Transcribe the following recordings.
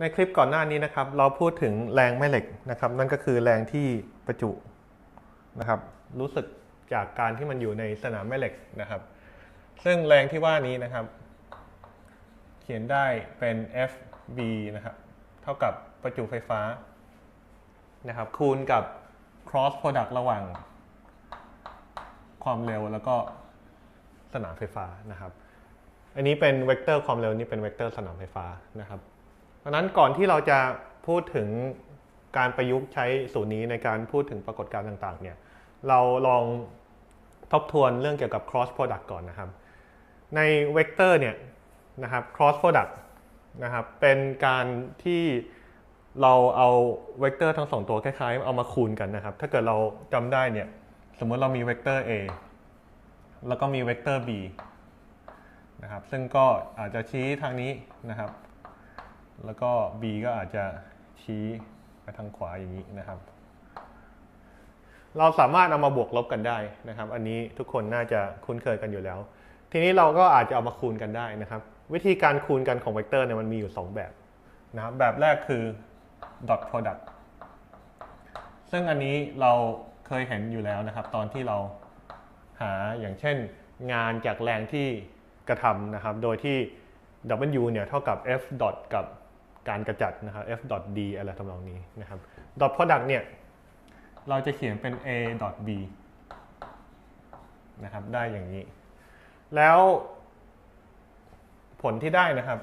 ในคลิปก่อนหน้านี้นะครับ เราพูดถึงแรงแม่เหล็กนะครับ นั่นก็คือแรงที่ประจุนะครับ รู้สึกจากการที่มันอยู่ในสนามแม่เหล็กนะครับ ซึ่งแรงที่ว่านี้นะครับ เขียนได้เป็น FB นะครับ เท่ากับประจุไฟฟ้านะครับ คูณกับ cross product ระหว่าง ความเร็วแล้วก็สนามไฟฟ้านะครับ อันนี้เป็นเวกเตอร์ความเร็วนี่เป็นเวกเตอร์สนามไฟฟ้านะครับ เพราะฉะนั้นก่อนที่เราจะพูดถึงการประยุกต์ใช้สูตรนี้ในการพูดถึงปรากฏการณ์ต่างๆเนี่ยเราลองทบทวนเรื่องเกี่ยวกับ cross product ก่อนนะครับ ในเวกเตอร์เนี่ยนะครับ cross product นะครับเป็นการที่เราเอาเวกเตอร์ทั้งสองตัวคล้ายๆ เอามาคูณกันนะครับ ถ้าเกิดเราจำได้เนี่ยสมมติเรามีเวกเตอร์ a แล้วก็มีเวกเตอร์ b นะครับซึ่งก็อาจจะชี้ทางนี้นะครับ แล้วก็ b ก็อาจจะชี้ไปทางขวาอย่างนี้นะครับ เราสามารถเอามาบวกลบกันได้นะครับ อันนี้ทุกคนน่าจะคุ้นเคยกันอยู่แล้ว ทีนี้เราก็อาจจะเอามาคูณกันได้นะครับ วิธีการคูณกันของเวกเตอร์เนี่ยมันมีอยู่ 2 แบบนะครับแบบแรกคือ dot product ซึ่งอันนี้เราเคยเห็นอยู่แล้วนะครับ ตอนที่เราหาอย่างเช่น งานจากแรงที่กระทำนะครับ โดยที่ W เนี่ยเท่ากับ F dot กับ การกระจัดนะครับ f. d. อะไรทำนองนี้นะครับ dot product เนี่ยเราจะเขียนเป็น a. b. นะครับได้อย่างนี้ แล้วผลที่ได้นะครับ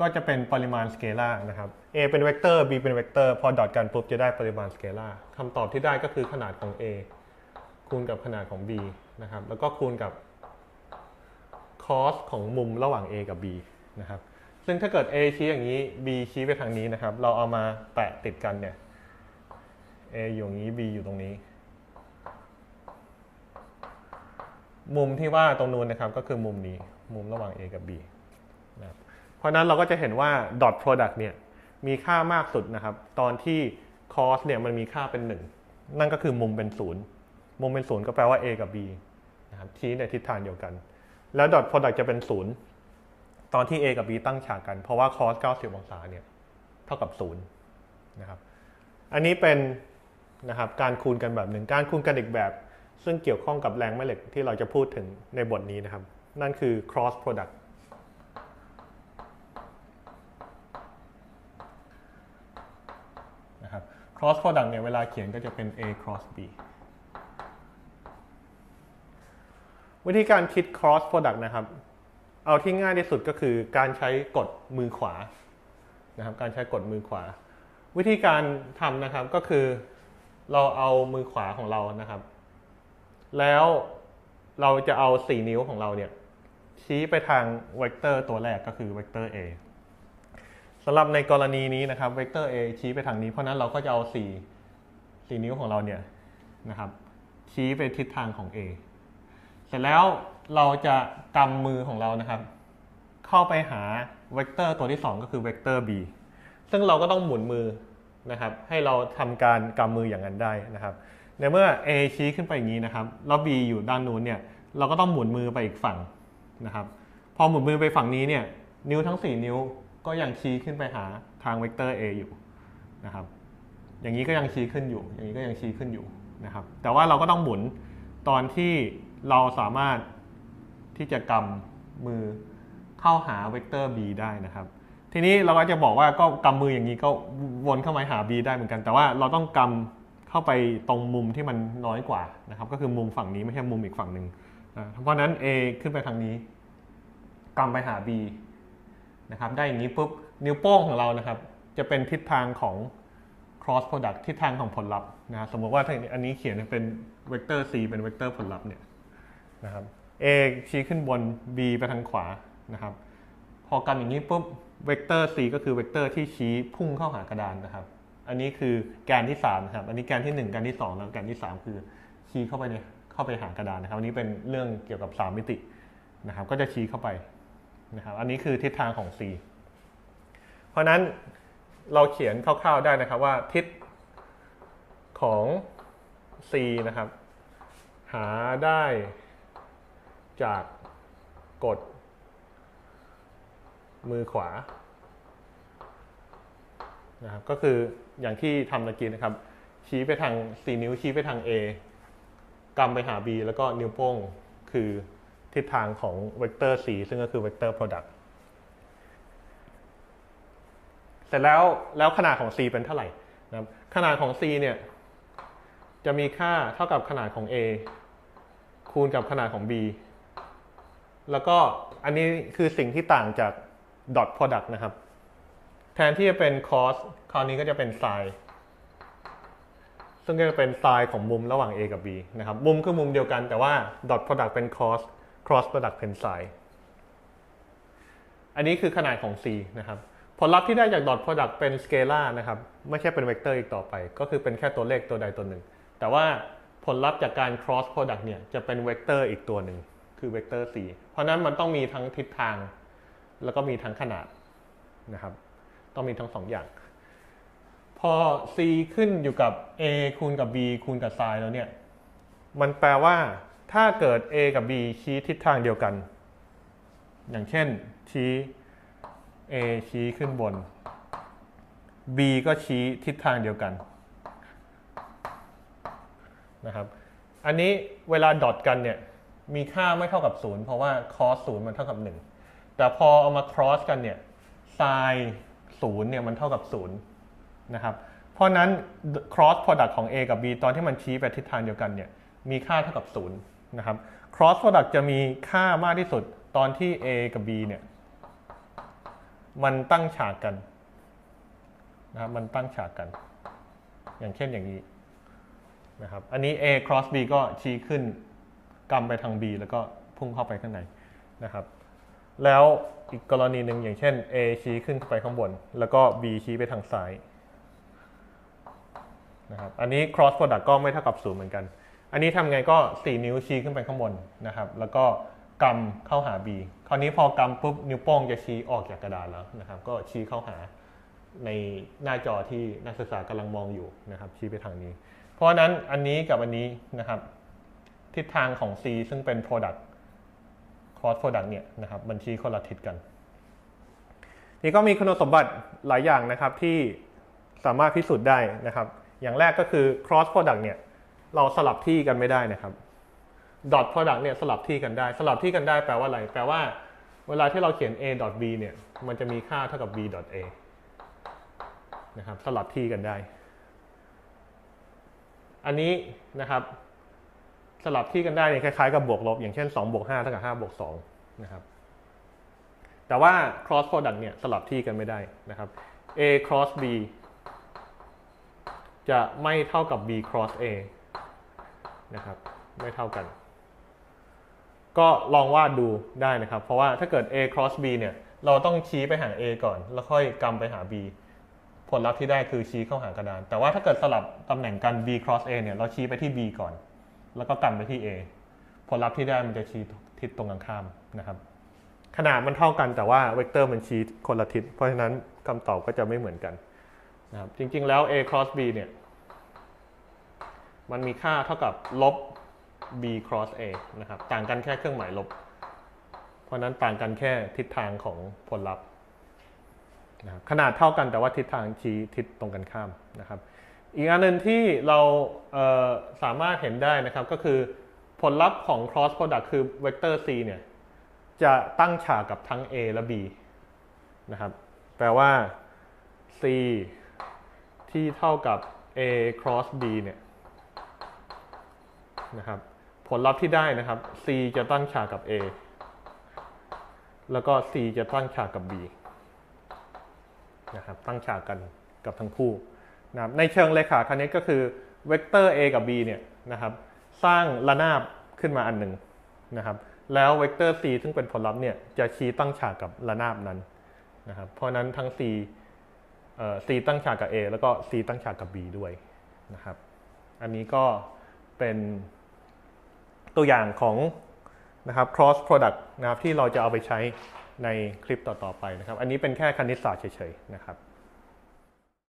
ก็จะเป็นปริมาณสเกลาร์นะครับ A เป็นเวกเตอร์ B เป็นเวกเตอร์ พอดอทกันปุ๊บจะได้ปริมาณสเกลาร์คำตอบที่ได้ก็คือขนาดของ A คูณกับขนาดของ B นะครับ แล้วก็คูณกับ cos ของมุมระหว่าง A กับ B นะครับ ซึ่งถ้าเกิด A ชี้อย่างนี้ B ชี้ไปทางนี้นะครับ เราเอามาแปะติดกันเนี่ย A อยู่อย่างนี้ B อยู่ตรงนี้ มุมที่ว่าตรงนู้นนะครับก็คือมุมนี้ มุมระหว่าง A กับ B นะเพราะนั้นเราก็จะเห็นว่า dot product เนี่ยมีค่ามากสุดนะครับ ตอนที่ cos เนี่ยมันมีค่าเป็น 1 นั่นก็คือมุมเป็นศูนย์มุมเป็นศูนย์ก็แปลว่า a กับ b นะครับชี้ในทิศทางเดียวกัน แล้ว dot product จะเป็นศูนย์ ตอนที่ a กับ b ตั้งฉากกัน เพราะว่า cos 90 องศาเนี่ยเท่ากับศูนย์นะครับ อันนี้เป็นนะครับการคูณกันแบบหนึ่ง การคูณกันอีกแบบ ซึ่งเกี่ยวข้องกับแรงแม่เหล็กที่เราจะพูดถึงในบทนี้นะครับ นั่นคือ cross product นะครับ cross product เนี่ยเวลาเขียนก็จะเป็น a cross b วิธีการคิด cross product นะครับ เอาที่ง่ายที่สุดก็คือการใช้กดมือขวานะครับ การใช้กดมือขวา วิธีการทำนะครับก็คือ เราเอามือขวาของเรานะครับ แล้วเราจะเอา 4 นิ้วของเราเนี่ยชี้ไปทางเวกเตอร์ตัวแรกก็คือเวกเตอร์ a สำหรับในกรณีนี้นะครับเวกเตอร์ a ชี้ไปทางนี้ เพราะนั้นเราก็จะเอา 4 4 นิ้วของเราเนี่ยนะครับชี้ไปทิศทางของ a เสร็จแล้วเราจะกำมือของเรานะครับ เข้าไปหาเวกเตอร์ตัวที่ 2 ก็คือเวกเตอร์ b ซึ่งเราก็ต้องหมุนมือนะครับ ให้เราทำการกำมืออย่างนั้นได้นะครับ ในเมื่อ A ชี้ขึ้นไปอย่างนี้นะครับ แล้ว B อยู่ด้านนู้นเนี่ย เราก็ต้องหมุนมือไปอีกฝั่งนะครับ พอหมุนมือไปฝั่งนี้เนี่ย นิ้วทั้ง 4 นิ้วก็ยังชี้ขึ้นไปหาทางเวกเตอร์ A อยู่นะครับ อย่างนี้ก็ยังชี้ขึ้นอยู่ อย่างนี้ก็ยังชี้ขึ้นอยู่นะครับ แต่ว่าเราก็ต้องหมุนตอนที่ เราสามารถที่จะกำมือเข้าหาเวกเตอร์ B ได้นะครับ ทีนี้เราก็จะบอกว่าก็กำมืออย่างนี้ก็วนเข้ามาหา B ได้เหมือนกัน แต่ว่าเราต้องกำเข้าไปตรงมุมที่มันน้อยกว่านะครับ ก็คือมุมฝั่งนี้ไม่ใช่มุมอีกฝั่งหนึ่งเพราะนั้น A ขึ้นไปทางนี้กำไปหา B นะครับได้อย่างนี้ปุ๊บนิ้วโป้งของเรานะครับ จะเป็นทิศทางของ cross product ทิศทางของผลลัพธ์นะสมมติว่าถ้าอันนี้เขียนเป็นเวกเตอร์ c เป็นเวกเตอร์ผลลัพธ์เนี่ย นะครับ A ชี้ขึ้นบน B ไปทางขวานะครับ พอกำอย่างนี้ปุ๊บเวกเตอร์ c ก็คือเวกเตอร์ที่ชี้พุ่งเข้าหากระดานนะครับ อันนี้คือแกนที่3นะครับ อันนี้แกนที่ 1 แกนที่ 2 แล้วแกนที่ 3 คือชี้เข้าไปในเข้าไปหากระดานนะครับ อันนี้เป็นเรื่องเกี่ยวกับ 3 มิตินะครับ ก็จะชี้เข้าไปนะครับ อันนี้คือทิศทางของ c เพราะนั้นเราเขียนคร่าวๆได้นะครับว่าทิศของ c นะครับ หาได้ จากกด มือขวานะครับก็คืออย่างที่ทำเมื่อกี้นะครับ ชี้ไปทาง 4 นิ้วชี้ไปทาง A กำไปหา B แล้วก็นิ้วโป้งคือทิศทางของเวกเตอร์ C ซึ่งก็คือเวกเตอร์ product เสร็จแล้วแล้วขนาดของ C เป็นเท่าไหร่นะครับขนาดของ C เนี่ยจะมีค่าเท่ากับขนาดของ A คูณกับขนาดของ B แล้วก็อันนี้คือสิ่งที่ต่างจาก dot product นะครับ แทนที่จะเป็น cos คราวนี้ก็จะเป็น sin ซึ่งก็จะเป็น sin ของมุมระหว่าง A กับ B นะครับ มุมคือมุมเดียวกันแต่ว่า dot product เป็น cos cross product เป็น sin อันนี้คือขนาดของ C นะครับผลลัพธ์ที่ได้จาก dot product เป็น scalar นะครับ ไม่ใช่เป็นเวกเตอร์อีกต่อไป ก็คือเป็นแค่ตัวเลขตัวใดตัวหนึ่ง แต่ว่าผลลัพธ์จากการ cross product เนี่ยจะเป็นเวกเตอร์อีกตัวหนึ่ง คือเวกเตอร์ C เพราะนั้นมันต้องมีทั้งทิศทาง แล้วก็มีทั้งขนาดนะครับ ต้องมีทั้งสองอย่าง พอ c ขึ้นอยู่กับ a คูณกับ b คูณกับ sin แล้วเนี่ย มันแปลว่า ถ้าเกิด a กับ b ชี้ทิศทางเดียวกัน อย่างเช่นชี้ a ชี้ขึ้นบน b ก็ชี้ทิศทางเดียวกันนะครับ อันนี้เวลาดอทกันเนี่ย มีค่าไม่เท่ากับ 0 เพราะว่า cos 0 มันเท่ากับ 1 แต่พอเอามา cross กันเนี่ย sin 0เนี่ยมันเท่ากับ 0 นะครับ เพราะนั้น cross product ของ A กับ B ตอนที่มันชี้ไปทิศทางเดียวกันเนี่ยมีค่าเท่ากับ 0 นะครับ cross product จะมีค่ามากที่สุดตอนที่ A กับ B เนี่ยมันตั้งฉากกันนะครับมันตั้งฉากกัน อย่างเช่นอย่างนี้นะครับ อันนี้ A cross B ก็ชี้ขึ้น กำไปทาง B แล้วก็พุ่งเข้าไปข้างในนะครับ แล้วอีกกรณีหนึ่งอย่างเช่น A ชี้ขึ้นไปข้างบน แล้วก็ B ชี้ไปทางซ้ายนะครับ อันนี้ cross product ก็ไม่เท่ากับ0เหมือนกัน อันนี้ทำไงก็ 4 นิ้วชี้ขึ้นไปข้างบนนะครับ แล้วก็กำเข้าหา B คราวนี้พอกำปุ๊บนิ้วโป้งจะชี้ออกจากกระดานแล้วนะครับ ก็ชี้เข้าหาในหน้าจอที่นักศึกษากำลังมองอยู่นะครับ ชี้ไปทางนี้ เพราะฉะนั้นอันนี้กับอันนี้นะครับ ทิศทางของ C ซึ่งเป็น product cross product เนี่ยนะครับมันชี้คนละทิศกัน นี่ก็มีคุณสมบัติหลายอย่างนะครับที่สามารถพิสูจน์ได้นะครับ อย่างแรกก็คือ cross product เนี่ยเราสลับที่กันไม่ได้นะครับ dot product เนี่ยสลับที่กันได้ สลับที่กันได้แปลว่าอะไร แปลว่า เวลาที่เราเขียน a dot b เนี่ยมันจะมีค่าเท่ากับ b dot a นะครับสลับที่กันได้ อันนี้นะครับ สลับที่กันได้เนี่ยคล้ายๆกับบวกลบ อย่างเช่น2บวก5เท่ากับ5บวก2นะครับ แต่ว่า cross product เนี่ยสลับที่กันไม่ได้นะครับ a cross b จะไม่เท่ากับ b cross a นะครับ ไม่เท่ากัน ก็ลองวาดดูได้นะครับ เพราะว่าถ้าเกิด a cross b เนี่ย เราต้องชี้ไปหา a ก่อน แล้วค่อยกำไปหา b ผลลัพธ์ที่ได้คือชี้เข้าหากระดาน แต่ว่าถ้าเกิดสลับตำแหน่งกัน b cross a เนี่ย เราชี้ไปที่ b ก่อน แล้วก็กันไปที่ A ผลลัพธ์ที่ได้มันจะชี้ทิศตรงกันข้ามนะครับ ขนาดมันเท่ากันแต่ว่าเวกเตอร์มันชี้คนละทิศ เพราะฉะนั้นคำตอบก็จะไม่เหมือนกันนะครับจริงๆแล้ว A cross B เนี่ยมันมีค่าเท่ากับลบ B cross A นะครับ ต่างกันแค่เครื่องหมายลบ เพราะฉะนั้นต่างกันแค่ทิศทางของผลลัพธ์นะครับขนาดเท่ากันแต่ว่าทิศทางชี้ทิศตรงกันข้ามนะครับ อีกอันหนึ่งที่เราเสามารถเห็นได้นะครับก็คือผลลัพธ์ของ cross product คือเวกเตอร์ c เนี่ยจะตั้งฉากกับทั้ง a และ b นะครับ แปลว่า c ที่เท่ากับ a cross b เนี่ยนะครับผลลัพธ์ที่ได้นะครับ c จะตั้งฉากกับ a แล้วก็ c จะตั้งฉากกับ b นะครับตั้งฉากกันกับทั้งคู่ นะครับในเชิงเลขาคณิตก็คือเวกเตอร์ a กับ b เนี่ยนะครับสร้างระนาบขึ้นมาอันหนึ่งนะครับแล้วเวกเตอร์ c ซึ่งเป็นผลลัพธ์เนี่ยจะชี้ตั้งฉากกับระนาบนั้นนะครับเพราะนั้นทั้ง c เอ่อ c ตั้งฉากกับ a แล้วก็ c ตั้งฉากกับ b ด้วยนะครับอันนี้ก็เป็นตัวอย่างของนะครับ cross product นะครับที่เราจะเอาไปใช้ในคลิปต่อ ๆ ไปนะครับ อันนี้เป็นแค่คณิตศาสตร์เฉย ๆ นะครับ